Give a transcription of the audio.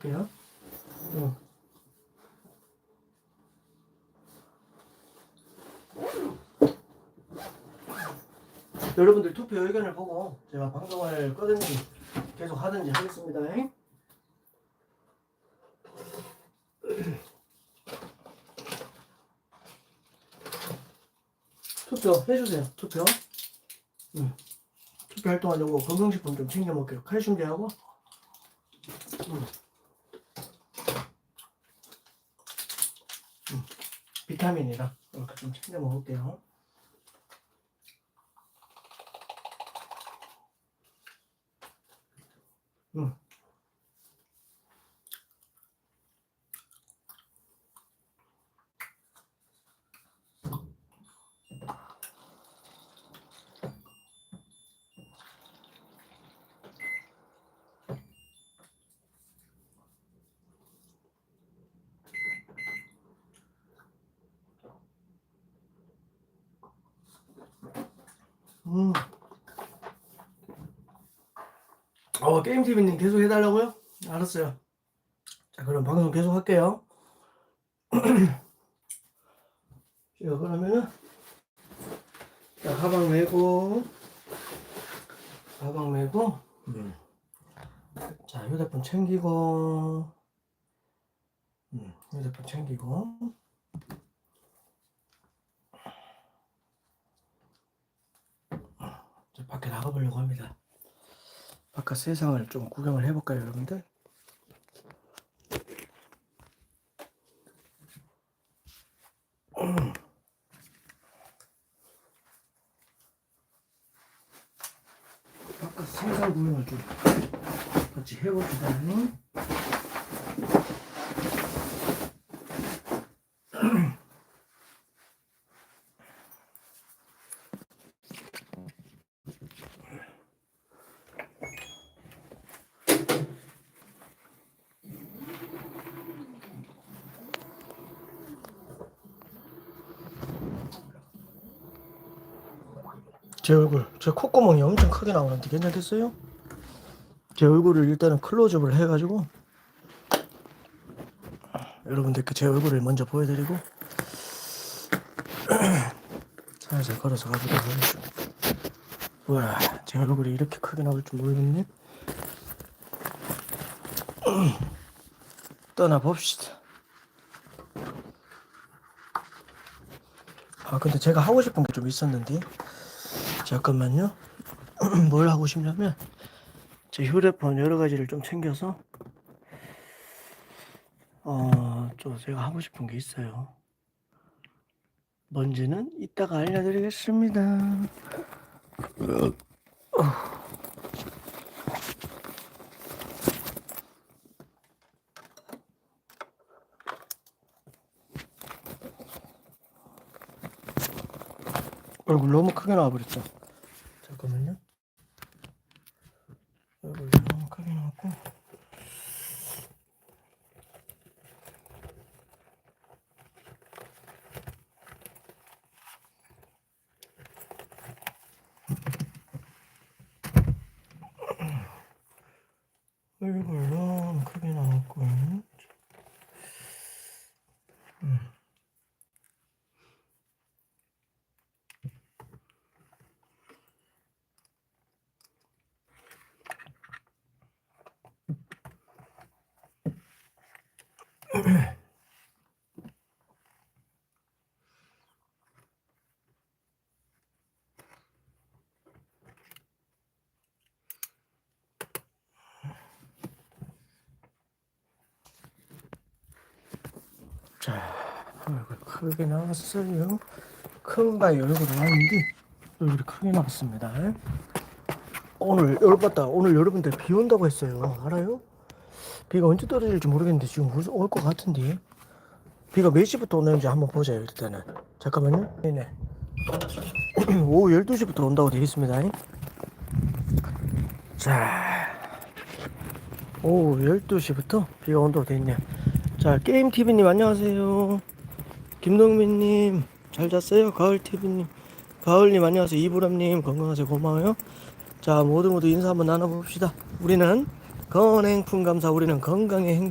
그래요? 응. 여러분들 투표 의견을 보고 제가 방송을 끄든지 계속 하든지 하겠습니다. 투표 해주세요. 투표. 응. 투표 활동하려고 건강식품 좀 챙겨 먹게요. 칼슘제하고. 응. 응. 비타민이랑 이렇게 좀 챙겨 먹을게요. 응. 음. 어, 게임TV님 계속 해달라고요? 알았어요. 자, 그럼 방송 계속 할게요. 자, 그러면은, 자, 가방 메고, 가방 메고, 음. 자, 휴대폰 챙기고, 음, 휴대폰 챙기고, 자, 밖에 나 가보려고 합니다. 바깥 세상을 좀 구경을 해볼까요, 여러분들? 음. 바깥 세상 구경을 좀 같이 해봅시다. 제 얼굴, 제 콧구멍이 엄청 크게 나오는데 괜찮겠어요? 제 얼굴을 일단은 클로즈업을 해가지고 여러분들께 제 얼굴을 먼저 보여드리고 살살 걸어서 가보도록 하겠습니다. 우와, 제 얼굴이 이렇게 크게 나올 줄 모르겠네. 떠나봅시다. 아, 근데 제가 하고 싶은 게 좀 있었는데. 잠깐만요. 뭘 하고 싶냐면 제 휴대폰 여러 가지를 좀 챙겨서 어, 좀 제가 하고 싶은 게 있어요. 뭔지는 이따가 알려드리겠습니다. 얼굴 너무 크게 나와버렸죠. 잠깐만요. 얼굴 크게 나왔고. 얼굴 너무 크게 나왔고. 자, 얼굴 크게 나왔어요. 큰 바위 얼굴이 나왔는데 얼굴이 크게 나왔습니다. 오늘 열받다. 오늘 여러분들 비 온다고 했어요. 알아요? 비가 언제 떨어질지 모르겠는데 지금 올 것 같은데 비가 몇 시부터 오는지 한번 보자 일단은 잠깐만요. 네네. 오후 12시부터 온다고 되어 있습니다. 자, 오후 12시부터 비가 온다고 되어 있네요. 자, 게임TV님 안녕하세요. 김동민님 잘 잤어요? 가을TV님. 가을님 안녕하세요. 이보람님 건강하세요. 고마워요. 자, 모두 모두 인사 한번 나눠봅시다. 우리는 건행품 감사, 우리는 건강의 행복.